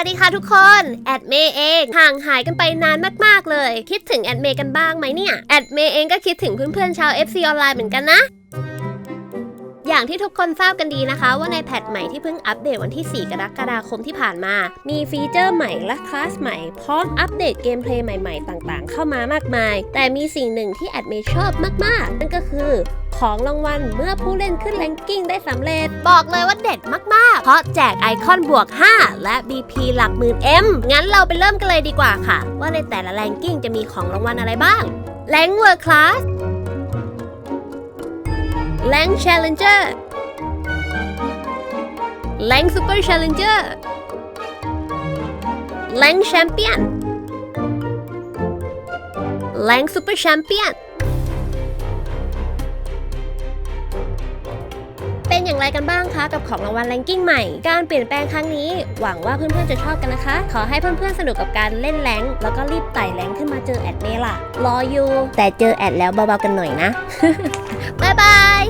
วัสดีค่ะทุกคน แอดเมย์เองห่างหายกันไปนานมากๆเลย คิดถึงแอดเมย์กันบ้างไหมเนี่ย แอดเมย์เองก็คิดถึงเพื่อนๆชาว FC ออนไลน์เหมือนกันนะอย่างที่ทุกคนทราบกันดีนะคะ ว่าในแพทใหม่ที่เพิ่งอัปเดตวันที่ 4 กรกฎาคมที่ผ่านมา มีฟีเจอร์ใหม่และคลาสใหม่ พร้อมอัปเดตเกมเพลย์ใหม่ๆ ต่างๆ เข้ามามากมาย แต่มีสิ่งหนึ่งที่แอดเมย์ชอบมากๆ นั่นก็คือ ของรางวัลเมื่อผู้เล่นขึ้นแรงกิ้งได้สำเร็จ บอกเลยว่าเด็ดมาก ๆ เพราะแจกไอคอนบวก 5 และ BP หลักหมื่น M งั้นเราไปเริ่มกันเลยดีกว่าค่ะ ว่าในแต่ละแรงกิ้งจะมีของรางวัลอะไรบ้างแรงเวอร์คลาสแรงเชลเลนเจอร์แรงซูเปอร์ h ช l เลนเจอร์แรงแชมเปี้ยนแรงซูเปอร์แชมเปี้ยน อย่างไรกันบ้างคะกับของรางวัลแรงกิ้งใหม่ การเปลี่ยนแปลงครั้งนี้ หวังว่าเพื่อนๆจะชอบกันนะคะ ขอให้เพื่อนๆสนุกกับการเล่นแรงแล้วก็รีบไต่แรงขึ้นมาเจอแอดเมล่ะรออยู่แต่เจอแอดแล้วเบาๆกันหน่อยนะ บ๊ายบาย